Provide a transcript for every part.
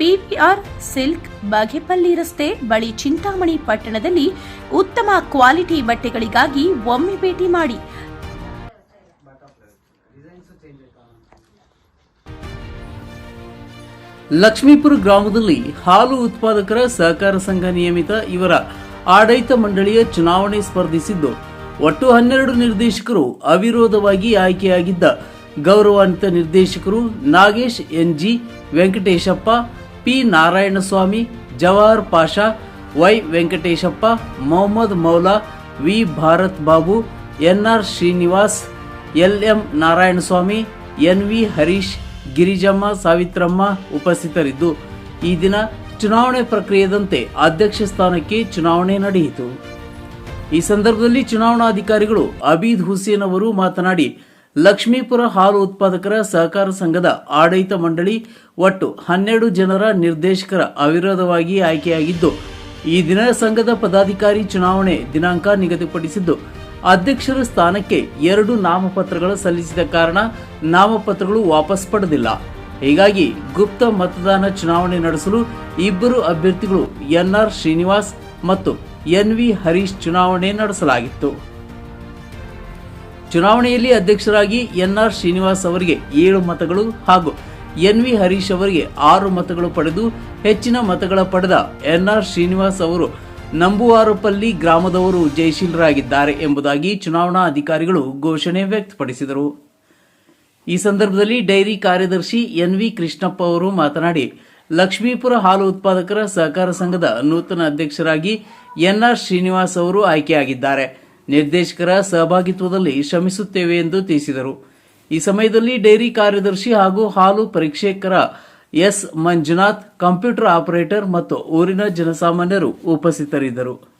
PVR silk Bagepalli ರಸ್ತೆ ಬಳಿ ಚಿಂತಾಮಣಿ ಪಟ್ಟಣದಲ್ಲಿ ಉತ್ತಮ ಕ್ವಾಲಿಟಿ ಬಟ್ಟೆಗಳಿಗಾಗಿ ಒಮ್ಮೆ ಭೇಟಿ ಮಾಡಿ. ಲಕ್ಷ್ಮೀಪುರ ಗ್ರಾಮದಲ್ಲಿ ಹಾಲು ಉತ್ಪಾದಕರ ಸಹಕಾರ ಸಂಘ ನಿಯಮಿತ ಇವರ ಆಡಳಿತ ಮಂಡಳಿಯ ಚುನಾವಣೆ ಸ್ಪರ್ಧಿಸಿದ್ದು, ಒಟ್ಟು ಹನ್ನೆರಡು ನಿರ್ದೇಶಕರು ಅವಿರೋಧವಾಗಿ ಆಯ್ಕೆಯಾಗಿದ್ದ ಗೌರವಾನ್ವಿತ ನಿರ್ದೇಶಕರು Nagesh N G Venkateshappa P Narayanaswamy, Jawahar Pasha, Y Venkateshappa, Mohammed Moula, V Bharath Babu N R Srinivas, L M Narayanaswamy, N V Harish, Girijamma Savitramma ಉಪಸ್ಥಿತರಿದ್ದು. ಈ ದಿನ ಚುನಾವಣೆ ಪ್ರಕ್ರಿಯೆದಂತೆ ಅಧ್ಯಕ್ಷ ಸ್ಥಾನಕ್ಕೆ ಚುನಾವಣೆ ನಡೆಯಿತು. ಈ ಸಂದರ್ಭದಲ್ಲಿ ಚುನಾವಣಾಧಿಕಾರಿಗಳು ಅಬೀದ್ ಹುಸೇನ್ ಅವರು ಮಾತನಾಡಿ ಲಕ್ಷ್ಮೀಪುರ ಹಾಲು ಉತ್ಪಾದಕರ ಸಹಕಾರ ಸಂಘದ ಆಡಳಿತ ಮಂಡಳಿ ಒಟ್ಟು ಹನ್ನೆರಡು ಜನರ ನಿರ್ದೇಶಕರ ಅವಿರೋಧವಾಗಿ ಆಯ್ಕೆಯಾಗಿದ್ದು, ಈ ದಿನ ಸಂಘದ ಪದಾಧಿಕಾರಿ ಚುನಾವಣೆ ದಿನಾಂಕ ನಿಗದಿಪಡಿಸಿದ್ದು, ಅಧ್ಯಕ್ಷರ ಸ್ಥಾನಕ್ಕೆ ಎರಡು ನಾಮಪತ್ರಗಳು ಸಲ್ಲಿಸಿದ ಕಾರಣ ನಾಮಪತ್ರಗಳು ವಾಪಸ್ ಪಡೆದಿಲ್ಲ. ಹೀಗಾಗಿ ಗುಪ್ತ ಮತದಾನ ಚುನಾವಣೆ ನಡೆಸಲು ಇಬ್ಬರು ಅಭ್ಯರ್ಥಿಗಳು ಎನ್ಆರ್ ಶ್ರೀನಿವಾಸ್ ಮತ್ತು ಎನ್ವಿ ಹರೀಶ್ ಚುನಾವಣೆ ನಡೆಸಲಾಗಿತ್ತು. ಚುನಾವಣೆಯಲ್ಲಿ ಅಧ್ಯಕ್ಷರಾಗಿ ಎನ್ಆರ್ ಶ್ರೀನಿವಾಸ್ ಅವರಿಗೆ ಏಳು ಮತಗಳು ಹಾಗೂ ಎನ್ ವಿ ಹರೀಶ್ ಅವರಿಗೆ ಆರು ಮತಗಳು ಪಡೆದು ಹೆಚ್ಚಿನ ಮತಗಳ ಪಡೆದ ಎನ್ಆರ್ ಶ್ರೀನಿವಾಸ್ ಅವರು ನಂಬುವಾರಪಲ್ಲಿ ಗ್ರಾಮದವರು ಜಯಶೀಲರಾಗಿದ್ದಾರೆ ಎಂಬುದಾಗಿ ಚುನಾವಣಾ ಅಧಿಕಾರಿಗಳು ಘೋಷಣೆ ವ್ಯಕ್ತಪಡಿಸಿದರು. ಈ ಸಂದರ್ಭದಲ್ಲಿ ಡೈರಿ ಕಾರ್ಯದರ್ಶಿ ಎನ್ ವಿ ಕೃಷ್ಣಪ್ಪ ಅವರು ಮಾತನಾಡಿ, ಲಕ್ಷ್ಮೀಪುರ ಹಾಲು ಉತ್ಪಾದಕರ ಸಹಕಾರ ಸಂಘದ ನೂತನ ಅಧ್ಯಕ್ಷರಾಗಿ ಎನ್ಆರ್ ಶ್ರೀನಿವಾಸ್ ಅವರು ಆಯ್ಕೆಯಾಗಿದ್ದಾರೆ. ನಿರ್ದೇಶಕರ ಸಹಭಾಗಿತ್ವದಲ್ಲಿ ಶ್ರಮಿಸುತ್ತೇವೆ ಎಂದು ತಿಳಿಸಿದರು. ಈ ಸಮಯದಲ್ಲಿ ಡೈರಿ ಕಾರ್ಯದರ್ಶಿ ಹಾಗೂ ಹಾಲು ಪರೀಕ್ಷಕರ ಎಸ್ ಮಂಜುನಾಥ್, ಕಂಪ್ಯೂಟರ್ ಆಪರೇಟರ್ ಮತ್ತು ಊರಿನ ಜನಸಾಮಾನ್ಯರು ಉಪಸ್ಥಿತರಿದ್ದರು.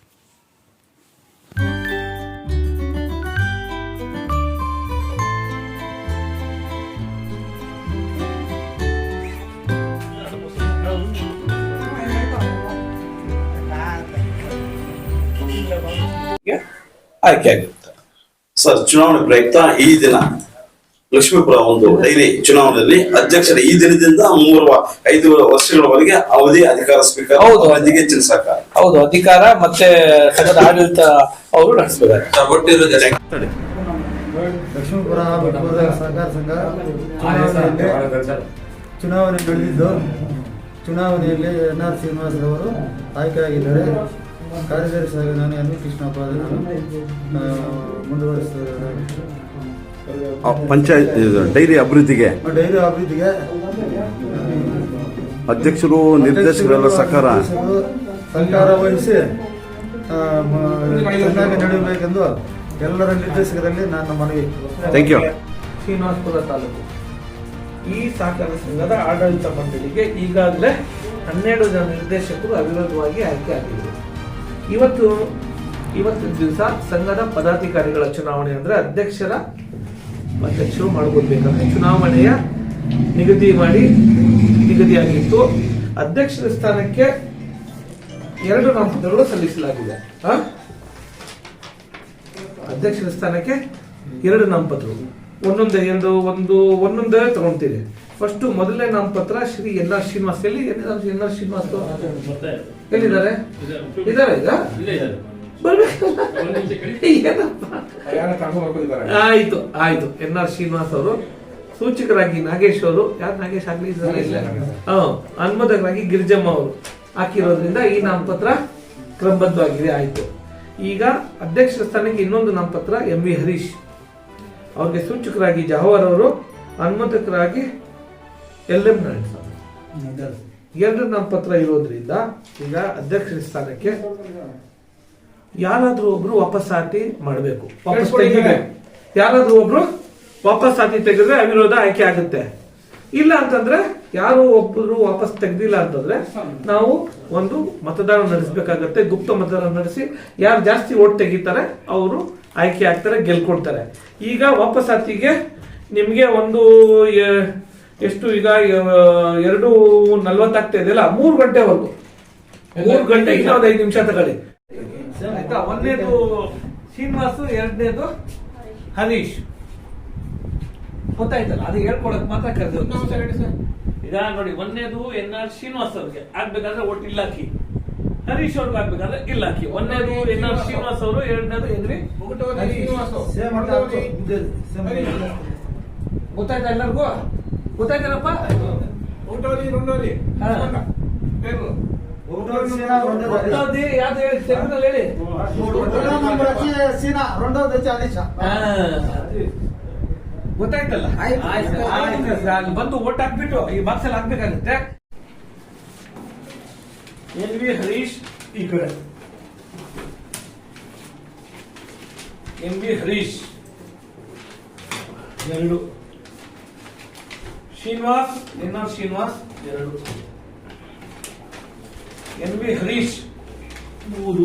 ಆಯ್ಕೆ ಆಗಿರುತ್ತೆ ಸರ್ ಚುನಾವಣೆ ಪ್ರಯುಕ್ತ ಈ ದಿನ ಲಕ್ಷ್ಮೀಪುರ ಒಂದು ಡೈರಿ ಚುನಾವಣೆಯಲ್ಲಿ ಅಧ್ಯಕ್ಷರ ಈ ದಿನದಿಂದ ಮೂರು ಐದು ವರ್ಷಗಳವರೆಗೆ ಅವಧಿ ಅಧಿಕಾರ ಸ್ವೀಕಾರ ಹೌದು. ಅವಧಿಗೆ ಹೆಚ್ಚಿನ ಸಹಕಾರ ಹೌದು ಅಧಿಕಾರ ಮತ್ತೆ ಸಂಘದ ಆಡಳಿತ ಅವರು ನಡೆಸಬೇಕಾಗುತ್ತೆ ಲಕ್ಷ್ಮೀಪುರ ಸಹಕಾರ ಸಂಘ ಚುನಾವಣೆಯಲ್ಲಿ ಚುನಾವಣೆ ನಡೆದಿದ್ದು ಚುನಾವಣೆಯಲ್ಲಿ ಎನ್ ಆರ್ ಶ್ರೀನಿವಾಸರವರು ಆಯ್ಕೆಯಾಗಿದ್ದಾರೆ. ಕಾರ್ಯದರ್ಶಿಯಾಗಿ ನಾನು ಎನ್ ವಿ ಕೃಷ್ಣಪ್ಪ ಅದನ್ನು ಪಂಚಾಯತ್ ಇದು ಡೈರಿ ಅಭಿವೃದ್ಧಿಗೆ. ಡೈರಿ ಅಭಿವೃದ್ಧಿಗೆ ಅಧ್ಯಕ್ಷರು ನಿರ್ದೇಶಕರೆಲ್ಲ ಸಹಕಾರ. ಸಹಕಾರ ವಹಿಸಿ ಚೆನ್ನಾಗಿ ನಡೆಯಬೇಕೆಂದು ಎಲ್ಲರ ನಿರ್ದೇಶಕರಲ್ಲಿ ನಾನು ಮನವಿ ಥ್ಯಾಂಕ್ ಯು ಶ್ರೀನಿವಾಸಪುರ ತಾಲೂಕು. ಈ ಸಹಕಾರ ಸಂಘದ ಆಡಳಿತ ಮಂಡಳಿಗೆ ಈಗಾಗಲೇ ಹನ್ನೆರಡು ಜನ ನಿರ್ದೇಶಕರು ಅವಿರೋಧವಾಗಿ ಆಯ್ಕೆ ಆಗಿದ್ರು ಇವತ್ತು ಇವತ್ತು ದಿವಸ ಸಂಘದ ಪದಾಧಿಕಾರಿಗಳ ಚುನಾವಣೆ ಅಂದ್ರೆ ಅಧ್ಯಕ್ಷರ ಅಧ್ಯಕ್ಷರು ಮಾಡಿಕೊಡ್ಬೇಕಂದ್ರೆ ಚುನಾವಣೆಯ ನಿಗದಿ ಮಾಡಿ ನಿಗದಿಯಾಗಿತ್ತು. ಅಧ್ಯಕ್ಷರ ಸ್ಥಾನಕ್ಕೆ ಎರಡು ನಾಮಪತ್ರಗಳು ಸಲ್ಲಿಸಲಾಗಿದೆ? ಅಧ್ಯಕ್ಷರ ಸ್ಥಾನಕ್ಕೆ ಎರಡು ನಾಮಪತ್ರಗಳು. ಒಂದೊಂದೇ ಎಂದು ಒಂದು, ಒಂದೊಂದೇ ತಗೊಂತೀವಿ ಫಸ್ಟ್ ಮೊದಲನೇ ನಾಮಪತ್ರ ಶ್ರೀ ಎನ್ ಆರ್ ಶ್ರೀನಿವಾಸ್ ಎಲ್ಲಿ? ಎನ್ ಆರ್ ಶ್ರೀನಿವಾಸ್ ಎಲ್ಲಿದ್ದಾರೆ? ಇದಾರೆ ಈಗ? ಬರ್ಬೇಕಲ್ಲ? ಆಯ್ತು ಆಯ್ತು. ಎನ್ ಆರ್ ಶ್ರೀನಿವಾಸ್ ಅವರು ಸೂಚಕರಾಗಿ ನಾಗೇಶ್ ಅವರು. ಯಾರು ನಾಗೇಶ್ ಆಗ್ಲಿ ಅನ್ಮೋದಕರಾಗಿ ಅನುಮೋದಕರಾಗಿ ಗಿರಿಜಮ್ಮ ಅವರು ಹಾಕಿರೋದ್ರಿಂದ ಈ ನಾಮಪತ್ರ ಕ್ರಮಬದ್ಧವಾಗಿದೆ ಆಯ್ತು. ಈಗ ಅಧ್ಯಕ್ಷ ಸ್ಥಾನಕ್ಕೆ ಇನ್ನೊಂದು ನಾಮಪತ್ರ ಎಂ ವಿ ಹರೀಶ್. ಅವ್ರಿಗೆ ಸೂಚಕರಾಗಿ ಜವಾಹರ್ ಅವರು ಅನುಮೋದಕರಾಗಿ ಎಲ್ ಎಂ ನಾರಾಯಣ ಸ್ವಾಮಿ. ಎರಡು ನಾಮಪತ್ರ ಇರೋದ್ರಿಂದ ಈಗ ಅಧ್ಯಕ್ಷರ ಸ್ಥಾನಕ್ಕೆ ಯಾರಾದ್ರೂ ಒಬ್ರು ವಾಪಸ್ಸಾತಿ ಮಾಡಬೇಕು ವಾಪಸ್ ತೆಗಿಬೇಕು. ಯಾರಾದ್ರೂ ಒಬ್ರು ವಾಪಸ್ಸಾತಿ ತೆಗೆದ್ರೆ ಅವಿರೋಧ ಆಯ್ಕೆ ಆಗುತ್ತೆ. ಇಲ್ಲ ಅಂತಂದ್ರೆ ಯಾರು ಒಬ್ಬರು ವಾಪಸ್ ತೆಗ್ದಿಲ್ಲ ಅಂತಂದ್ರೆ ನಾವು ಒಂದು ಮತದಾನ ನಡೆಸಬೇಕಾಗತ್ತೆ ಗುಪ್ತ ಮತದಾನ ನಡೆಸಿ ಯಾರು ಜಾಸ್ತಿ ಓಟ್ ತೆಗಿತಾರೆ ಅವರು ಆಯ್ಕೆ ಆಗ್ತಾರೆ ಗೆಲ್ಕೊಡ್ತಾರೆ ಈಗ ವಾಪಸ್ ಆತಿಗೆ ನಿಮ್ಗೆ ಒಂದು ಎಷ್ಟು ಈಗ ಎರಡು ನಲ್ವತ್ತಾಗ್ತಾ ಇದೆಯಲ್ಲ ಮೂರು ಗಂಟೆವರೆಗೂ. ಮೂರು ಗಂಟೆ ಇನ್ನೊಂದು ಒಂದು ಐದು ನಿಮಿಷ ತಗೊಳ್ಳಿ. ಆಯ್ತಾ? ಒಂದನೇದು ಶ್ರೀನಿವಾಸು ಎರಡನೇದು ಹರೀಶ್. ಗೊತ್ತಾಯ್ತಲ್ಲ ಅದು ಹೇಳ್ಕೊಳಕ್ ಮಾತ್ರ ಕರೆದ ಈಗ ನೋಡಿ ಒಂದನೇದು ಎನ್ ಆರ್ ಶ್ರೀನಿವಾಸ್ ಅವ್ರಿಗೆ ಆಗ್ಬೇಕಾದ್ರೆ ಒಟ್ಟು ಇಲ್ಲಾಕಿ ಹರೀಶ್ ಅವ್ರಿಗೆ ಆಗ್ಬೇಕಾದ್ರೆ ಇಲ್ಲಾಕಿ ಒಂದನೇದು ಎನ್ ಆರ್ ಶ್ರೀನಿವಾಸ್ ಅವರು. ಎರಡನೇದು ಇದೆ. ಗೊತ್ತಾಯ್ತಾ ಎಲ್ಲರಿಗೂ? ಗೊತ್ತಾಯ್ತಲ್ಲಪ್ಪ ಹಾ. ఒకటోది సీనా, రెండోది హరీష్. ಗೊತ್ತಾವ್ದು ಯಾವ್ದು ಹೇಳಿ ತೆಲುಗಿನಲ್ಲಿ ಹೇಳಿ ఒకటో నంబర్ వచ్చి సీనా రెండోది వచ్చి హరీష్ ಹಾ. ಗೊತ್ತಾಯ್ತಲ್ಲ ಆಯ್ತು. ಆಯ್ತು. ಅಲ್ಲಿ ಬಂದು ಓಟ್ ಹಾಕ್ಬಿಟ್ಟು ಈ ಬಾಕ್ಸ್ ಅಲ್ಲಿ ಹಾಕ್ಬೇಕಾಗುತ್ತೆ ಎನ್ ವಿ ಹರೀಶ್ ಈ ಕಡೆ ಎನ್ ವಿ ಹರೀಶ್ ಎರಡು ಶ್ರೀನಿವಾಸ್ ಆರ್ ಶ್ರೀನಿವಾಸ್, ಎರಡು. N V Harish. ಮೂರು.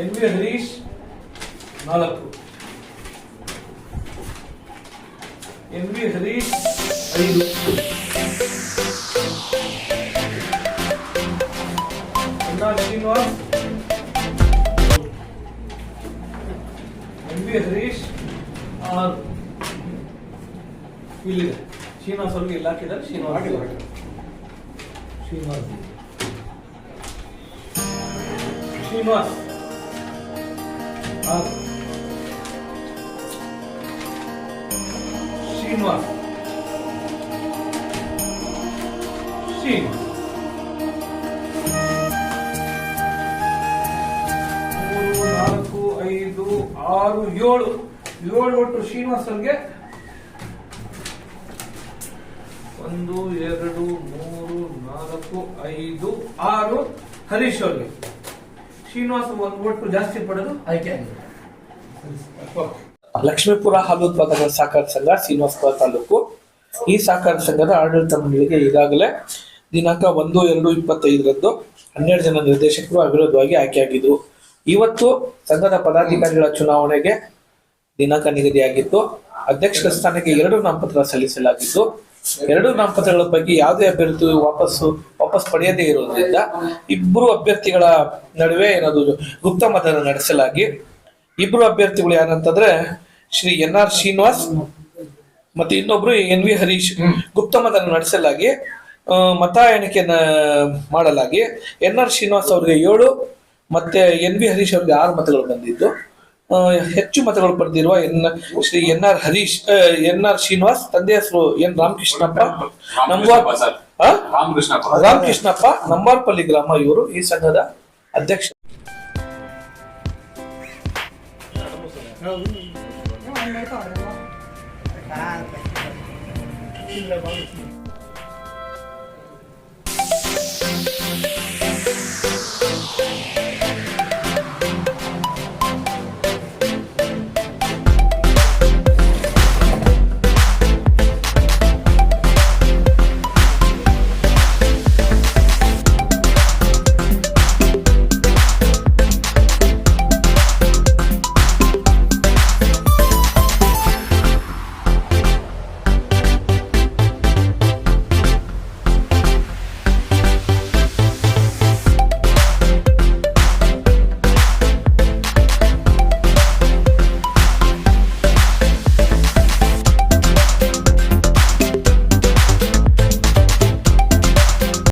ಎನ್ ವಿ ಹರೀಶ್, ನಾಲ್ಕು. ಎನ್ ವಿ ಹರೀಶ್, ಐದು. ಶ್ರೀನಿವಾಸ್ ಎನ್ ವಿ ಹರೀಶ್, ಆರು. ಇಲ್ಲಿದೆ ಶ್ರೀನಿವಾಸ್ ಅವ್ರಿಗೆ ಇಲ್ಲ ಹಾಕಿದ್ದಾರೆ ಶ್ರೀನಿವಾಸ್ ಶ್ರೀನಿವಾಸ್. ಶ್ರೀನಿವಾಸ್. ಶ್ರೀನಿವಾಸ್. ಶ್ರೀನಿವಾಸ್. ಮೂರು ನಾಲ್ಕು ಐದು ಆರು ಏಳು. ಏಳು ಒಟ್ಟು ಶ್ರೀನಿವಾಸ್ ಅವ್ರಿಗೆ ಒಂದು, ಎರಡು, ಮೂರು, ನಾಲ್ಕು, ಐದು, ಆರು ಹರೀಶ್ ಅವ್ರಿಗೆ ಶ್ರೀನಿವಾಸ ಒಂದು ಒಟ್ಟು ಜಾಸ್ತಿ ಪಡೆದು ಆಯ್ಕೆ ಆಗಿದೆ. ಲಕ್ಷ್ಮೀಪುರ ಹಾಲು ಉತ್ಪಾದನಾ ಸಹಕಾರ ಸಂಘ, ಶ್ರೀನಿವಾಸಪುರ ತಾಲೂಕು. ಈ ಸಹಕಾರ ಸಂಘದ ಆಡಳಿತ ಮಂಡಳಿಗೆ ಈಗಾಗಲೇ ದಿನಾಂಕ ಒಂದು, ಎರಡು, ಇಪ್ಪತ್ತೈದರಂದು ಹನ್ನೆರಡು ಜನ ನಿರ್ದೇಶಕರು ಅವಿರೋಧವಾಗಿ ಆಯ್ಕೆಯಾಗಿದ್ರು ಇವತ್ತು ಸಂಘದ ಪದಾಧಿಕಾರಿಗಳ ಚುನಾವಣೆಗೆ ದಿನಾಂಕ ನಿಗದಿಯಾಗಿತ್ತು. ಅಧ್ಯಕ್ಷರ ಸ್ಥಾನಕ್ಕೆ ಎರಡು ನಾಮಪತ್ರ ಸಲ್ಲಿಸಲಾಗಿದ್ದು ಎರಡು ನಾಮಪತ್ರಗಳ ಬಗ್ಗೆ ಯಾವುದೇ ಅಭ್ಯರ್ಥಿ ವಾಪಸ್ಸು ವಾಪಸ್ ಪಡೆಯದೇ ಇರುವುದರಿಂದ ಇಬ್ಬರು ಅಭ್ಯರ್ಥಿಗಳ ನಡುವೆ ಏನದು ಗುಪ್ತ ಮತದಾನ ನಡೆಸಲಾಗಿ ಇಬ್ಬರು ಅಭ್ಯರ್ಥಿಗಳು ಯಾರಂತಂದ್ರೆ ಶ್ರೀ ಎನ್ ಆರ್ ಶ್ರೀನಿವಾಸ್ ಮತ್ತೆ ಇನ್ನೊಬ್ರು ಎನ್ ವಿ ಹರೀಶ್ ಗುಪ್ತ ಮತದಾನ ನಡೆಸಲಾಗಿ ಮತ ಎಣಿಕೆಯನ್ನ ಮಾಡಲಾಗಿ ಎನ್ ಆರ್ ಶ್ರೀನಿವಾಸ್ ಅವರಿಗೆ ಏಳು ಮತ್ತೆ ಎನ್ ವಿ ಹರೀಶ್ ಅವರಿಗೆ ಆರು ಮತಗಳು ಬಂದಿದ್ದು. ಹೆಚ್ಚು ಮತಗಳು ಪಡೆದಿರುವ N Shri N R Harish N R Srinivas ತಂದೆ ಹೆಸರು ಎನ್ ರಾಮಕೃಷ್ಣಪ್ಪ ನಂಬಾರ್? ರಾಮಕೃಷ್ಣಪ್ಪ ನಂಬಾರ್ಪಲ್ಲಿ ಗ್ರಾಮ ಇವರು ಈ ಸಂಘದ ಅಧ್ಯಕ್ಷ.